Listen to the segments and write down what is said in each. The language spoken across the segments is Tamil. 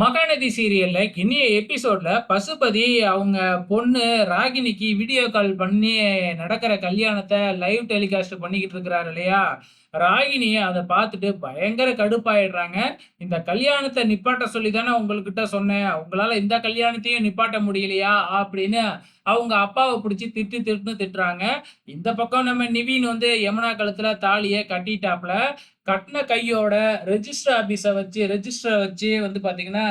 மகாநதி சீரியல்ல இன்னைய எபிசோட்ல பசுபதி அவங்க பொண்ணு ராகினிக்கு வீடியோ கால் பண்ணி நடக்கிற கல்யாணத்தை லைவ் டெலிகாஸ்ட் பண்ணிக்கிட்டு இருக்கிறாரு இல்லையா? ராகினி அதை பார்த்துட்டு பயங்கர கடுப்பாயிடுறாங்க. இந்த கல்யாணத்தை நிப்பாட்ட சொல்லி தானே உங்கள்கிட்ட சொன்னேன். உங்களால இந்த கல்யாணத்தையும் நிப்பாட்ட முடியலையா? அப்படின்னு அவங்க அப்பாவை பிடிச்சி திட்டு திட்டுன்னு திட்டுறாங்க. இந்த பக்கம் நம்ம நிவின் வந்து யமுனா கழுத்துல தாலியை கட்டிட்டாப்ல. கட்டின கையோட ரெஜிஸ்டர் ஆபீஸை வச்சு ரெஜிஸ்டரை வச்சு வந்து பாத்தீங்கன்னா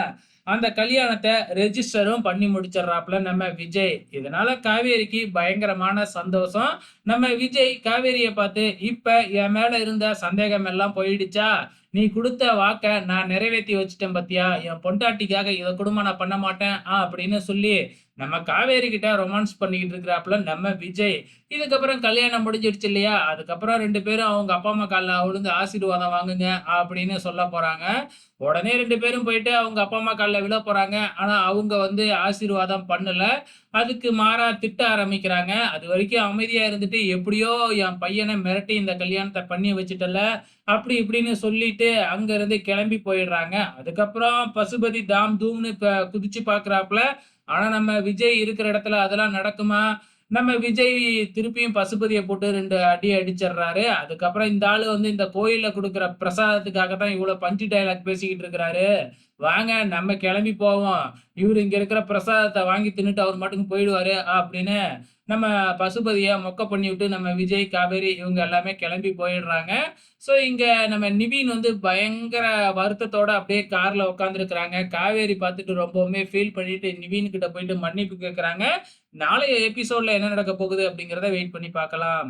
அந்த கல்யாணத்தை ரெஜிஸ்டரும் பண்ணி முடிச்சிடுறாப்புல நம்ம விஜய். இதனால காவேரிக்கு பயங்கரமான சந்தோஷம். நம்ம விஜய் காவேரியை பார்த்து இப்ப என் மேல இருந்த சந்தேகம் எல்லாம் போயிடுச்சா? நீ கொடுத்த வாக்கை நான் நிறைவேற்றி வச்சுட்டேன் பத்தியா? என் பொண்டாட்டிக்காக இதை குடும்பம் நான் பண்ண மாட்டேன். ஆ அப்படின்னு சொல்லி நம்ம காவேரி கிட்ட ரொமான்ஸ் பண்ணிக்கிட்டு இருக்கிறாப்புல நம்ம விஜய். இதுக்கப்புறம் கல்யாணம் முடிஞ்சிடுச்சு இல்லையா? அதுக்கப்புறம் ரெண்டு பேரும் அவங்க அப்பா அம்மா காலில் விழுந்து ஆசீர்வாதம் வாங்குங்க அப்படின்னு சொல்ல போறாங்க. உடனே ரெண்டு பேரும் போயிட்டு அவங்க அப்பா அம்மா காலில் விழ போறாங்க. ஆனா அவங்க வந்து ஆசீர்வாதம் பண்ணல. அதுக்கு மாறா திட்ட ஆரம்பிக்கிறாங்க. அது வரைக்கும் அமைதியா இருந்துட்டு எப்படியோ என் பையனை மிரட்டி இந்த கல்யாணத்தை பண்ணி வச்சுட்டல. அப்படி இப்படின்னு சொல்லிட்டு அங்க இருந்து கிளம்பி போயிடுறாங்க. அதுக்கப்புறம் பசுபதி தாம் தூம்னு குதிச்சு பாக்குறாப்புல. ஆனா நம்ம விஜய் இருக்கிற இடத்துல அதெல்லாம் நடக்குமா? நம்ம விஜய் திருப்பியும் பசுபதியை போட்டு ரெண்டு அடி அடிச்சிடுறாரு. அதுக்கப்புறம் இந்த ஆளு வந்து இந்த கோயிலில் கொடுக்குற பிரசாதத்துக்காக தான் இவ்வளவு பஞ்சு டைலாக் பேசிக்கிட்டு இருக்கிறாரு. வாங்க நம்ம கிளம்பி போவோம். இவர் இங்க இருக்கிற பிரசாதத்தை வாங்கி தின்னுட்டு அவர் மட்டும் போயிடுவாரு அப்படின்னு நம்ம பசுபதியை மொக்க பண்ணி விட்டு நம்ம விஜய் காவேரி இவங்க எல்லாமே கிளம்பி போயிடுறாங்க. ஸோ இங்கே நம்ம நிவின் வந்து பயங்கர வருத்தத்தோட அப்படியே காரில் உட்காந்துருக்குறாங்க காவேரி பார்த்துட்டு ரொம்பவுமே ஃபீல் பண்ணிட்டு நிவின் கிட்ட போயிட்டு மன்னிப்பு கேட்குறாங்க நாளைய எபிசோட்ல என்ன நடக்க போகுது அப்படிங்கிறத வெயிட் பண்ணி பார்க்கலாம்.